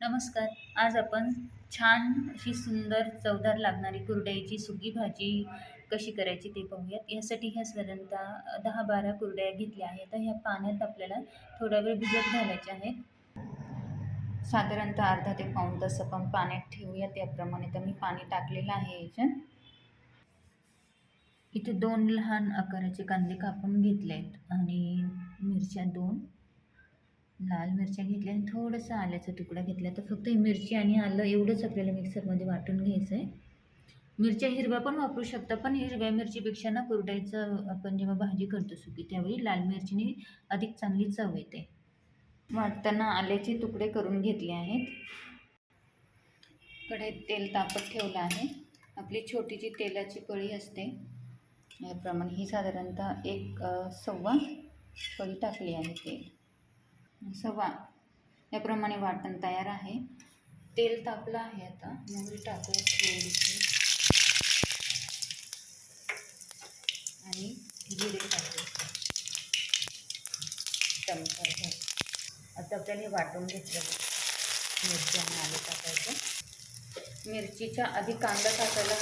नमस्कार. आज आपण छान अशी सुंदर चवदार लागणारी कुरड्याची सुकी भाजी कशी करायची ते पाहूयात. यासाठी ह्या साधारणतः दहा बारा कुरड्या घेतल्या आहेत. तर ह्या पाण्यात आपल्याला थोडा वेळ भिजत घालायच्या आहेत साधारणतः अर्धा ते पाऊण तास आपण पाण्यात ठेवूया त्याप्रमाणे तर मी पाणी टाकलेलं आहे याच्यात. इथे दोन लहान आकाराचे कांदे कापून घेतले आहेत आणि मिरच्या दोन. लाल मिरच्या घेतल्या आणि थोडंसं आल्याचा तुकडा घेतला. तर फक्त मिरची आणि आलं एवढंच आपल्याला मिक्सरमध्ये वाटून घ्यायचं आहे मिरच्या हिरव्या पण वापरू शकता पण हिरव्या मिरचीपेक्षा ना कुरडायचं आपण जेव्हा भाजी करतो सुकी त्यावेळी लाल मिरचीने अधिक चांगली चव येते. वाटताना आल्याचे तुकडे करून घेतले आहेत. कढईत तेल तापत ठेवलं आहे. आपली छोटी जी तेलाची पळी असते. याप्रमाणे ही साधारणतः एक सव्वा पळी टाकली आहे तेल. सव्वा याप्रमाणे वाटण तयार आहे. तेल तापलं आहे आता. मोहरी टाकूया थोडीशी. आणि जिरे टाकू चमचा आता आपल्याला हे वाटून घेतलं मिरची आणि आलं टाकायचं. मिरचीच्या आधी कांदा टाकायला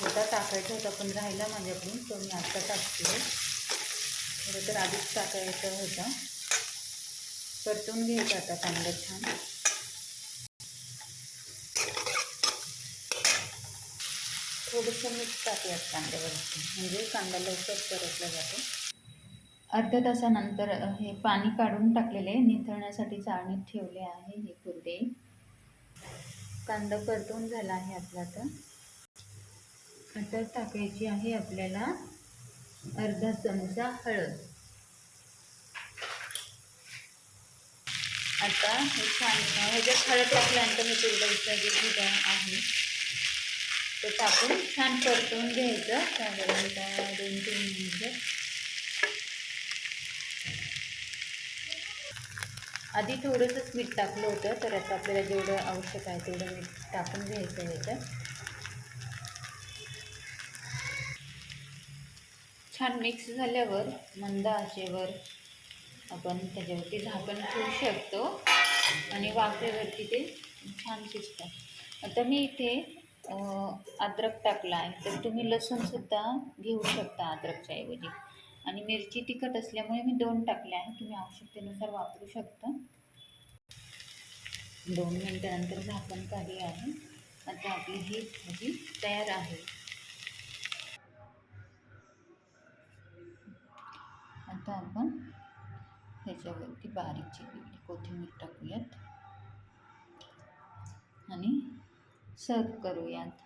होता टाकायचा होता पण राहिला माझ्याकडून तो मी आत्ता टाकते. खरं तर आधीच टाकायचं होतं. परतून घ्यायचं आता चांगलं छान. थोडंसं मिक्स टाकूयात कांद्यावरती. म्हणजे कांदा लवकर परतला जातो. अर्ध्या तासानंतर हे पाणी काढून टाकलेले निथळण्यासाठी चाळणीत ठेवले आहे हे कुरडे कांदा परतून झाला आहे आपला तर. आता टाकायची आहे आपल्याला अर्धा चमचा हळद. आता हे छान ह्याच्यात हळद टाकल्यानंतर मी कुरडईचा जे दुध आहे. ते टाकून छान परतवून घ्यायचं. साधारणतः दोन तीन मिनिटं. आधी थोडंसंच मीठ टाकलं होतं तर आता आपल्याला जेवढं आवश्यक आहे तेवढं मीठ टाकून घ्यायचं आहे याच्यात छान मिक्स झाल्यावर मंद आचेवर आपण त्याच्यावरती झाकण ठेवू शकतो. आणि वाफेवरती ते छान शिजतं आता मी इथे अद्रक टाकला आहे. तर तुम्ही लसूणसुद्धा घेऊ शकता अद्रकच्या ऐवजी. आणि मिरची तिखट असल्यामुळे मी दोन टाकले आहे तुम्ही आवश्यकतेनुसार वापरू शकता. दोन मिनटानंतर झाकण काढले आहे. आता आपली ही भाजी तयार आहे. आता आपण त्याच्यावरती बारीक चिरलेली कोथिंबीर टाकूयात. आणि सर्व करूयात.